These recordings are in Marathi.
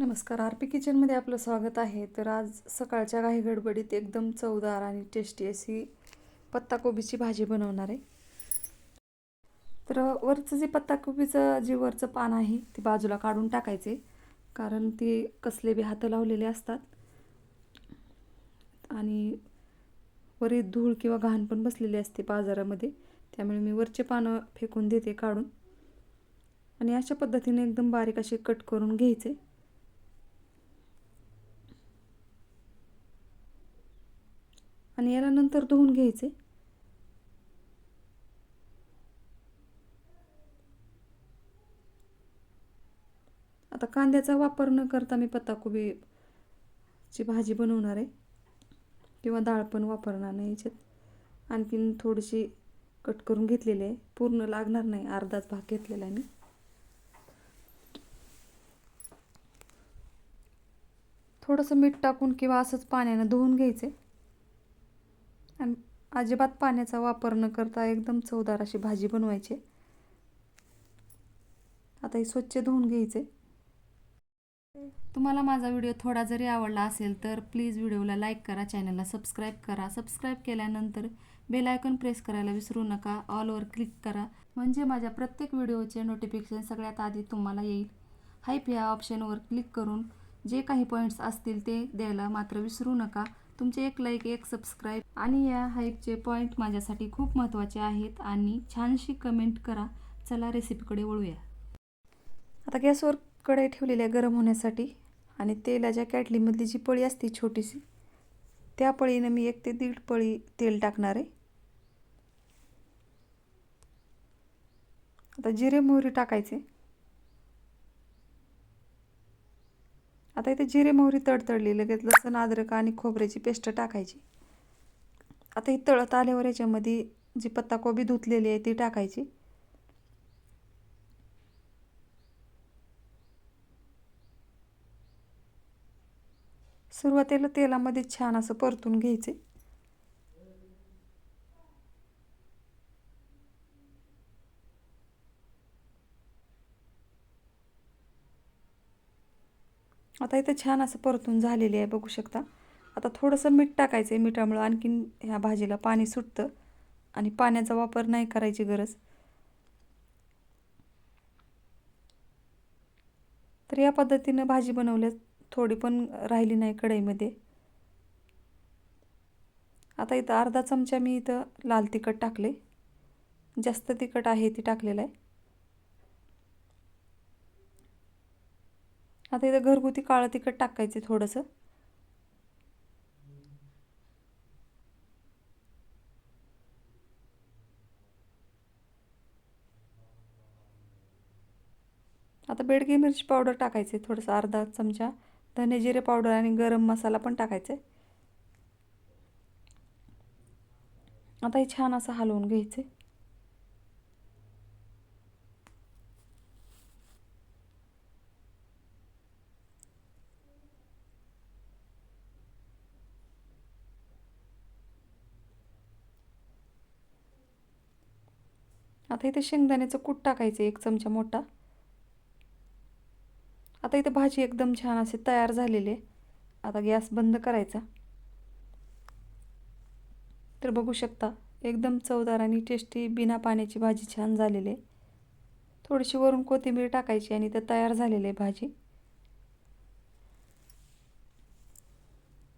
नमस्कार आर पी किचनमध्ये आपलं स्वागत आहे. तर आज सकाळच्या काही गडबडीत एकदम चवदार आणि टेस्टी अशी पत्ताकोबीची भाजी बनवणार आहे. तर वरचं जे पत्ताकोबीचं जे वरचं पान आहे ते बाजूला काढून टाकायचे. कारण ते कसले बी हातं लावलेले असतात. आणि वरी धूळ किंवा घाण पण बसलेली असते बाजारामध्ये. त्यामुळे मी वरचे पानं फेकून देते काढून. आणि अशा पद्धतीने एकदम बारीक असे कट करून घ्यायचे. आणि याला नंतर धुवून घ्यायचे. आता कांद्याचा वापर न करता मी पत्ताकोबीची भाजी बनवणार आहे. किंवा डाळ पण वापरणार नाही याच्यात. आणखीन थोडीशी कट करून घेतलेली आहे. पूर्ण लागणार नाही. अर्धाच भाग घेतलेला आहे मी. थोडंसं मीठ टाकून किंवा असंच पाण्यानं धुवून घ्यायचे. आणि अजिबात पाण्याचा वापर न करता एकदम चवदार अशी भाजी बनवायची. आता ही स्वच्छ धुवून घ्यायचे. तुम्हाला माझा व्हिडिओ थोडा जरी आवडला असेल तर प्लीज व्हिडिओला लाईक करा चॅनलला सबस्क्राईब करा. सबस्क्राईब केल्यानंतर बेल आयकॉन प्रेस करायला विसरू नका. ऑलवर क्लिक करा. म्हणजे माझ्या प्रत्येक व्हिडिओचे नोटिफिकेशन सगळ्यात आधी तुम्हाला येईल. हाईप या ऑप्शनवर क्लिक करून जे काही पॉईंट्स असतील ते द्यायला मात्र विसरू नका. तुमचे एक लाईक एक सबस्क्राईब आणि या हाईपचे पॉईंट माझ्यासाठी खूप महत्त्वाचे आहेत आणि छानशी कमेंट करा. चला रेसिपीकडे वळूया. आता गॅसवर कढई ठेवलेली आहे गरम होण्यासाठी आणि तेलाच्या कॅटलीमधली जी पळी असते छोटीशी त्या पळीनं मी एक ते दीड पळी तेल टाकणार आहे. आता जिरे मोहरी टाकायचे. आता इथे जिरे मोहरी तडतडली लगेच लसण अद्रक आणि खोबऱ्याची पेस्ट टाकायची. आता ही तळत आल्यावर याच्यामध्ये जी पत्ताकोबी धुतलेली आहे ती टाकायची. सुरुवातीला तेलामध्ये छान असं परतून घ्यायचे. आता इथं छान असं परतून झालेले आहे बघू शकता. आता थोडंसं मीठ टाकायचं आहे मिठामुळं आणखीन ह्या भाजीला पाणी सुटतं आणि पाण्याचा वापर नाही करायची गरज. तर या पद्धतीनं भाजी बनवल्यास थोडी पण राहिली नाही कढईमध्ये. आता इथं अर्धा चमचा मी इथं लाल तिखट टाकले जास्त तिखट आहे ती टाकलेलं आहे. आता इथं घरगुती काळं तिखट टाकायचे थोडंसं. आता बेडगी मिरची पावडर टाकायचे थोडंसं अर्धा चमचा. धने जिरे पावडर आणि गरम मसाला पण टाकायचे आता हे छान असं हलवून घ्यायचे आता इथे शेंगदाण्याचं कूट टाकायचं एक चमचा मोठा. आता इथे भाजी एकदम छान असे तयार झालेली आहे. आता गॅस बंद करायचा. तर बघू शकता एकदम चवदार आणि टेस्टी बिना पाण्याची भाजी छान झालेली आहे. थोडीशी वरून कोथिंबीर टाकायची आणि ते तयार झालेली आहे भाजी.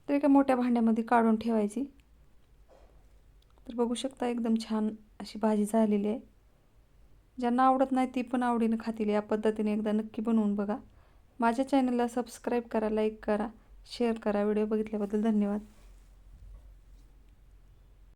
तर एका मोठ्या भांड्यामध्ये काढून ठेवायची. तर बघू शकता एकदम छान अशी भाजी झालेली आहे. ज्यांना आवडत नाही ती पण आवडीनं खातील. या पद्धतीने एकदा नक्की बनवून बघा. माझ्या चॅनलला सबस्क्राईब करा लाईक करा शेअर करा. व्हिडिओ बघितल्याबद्दल धन्यवाद.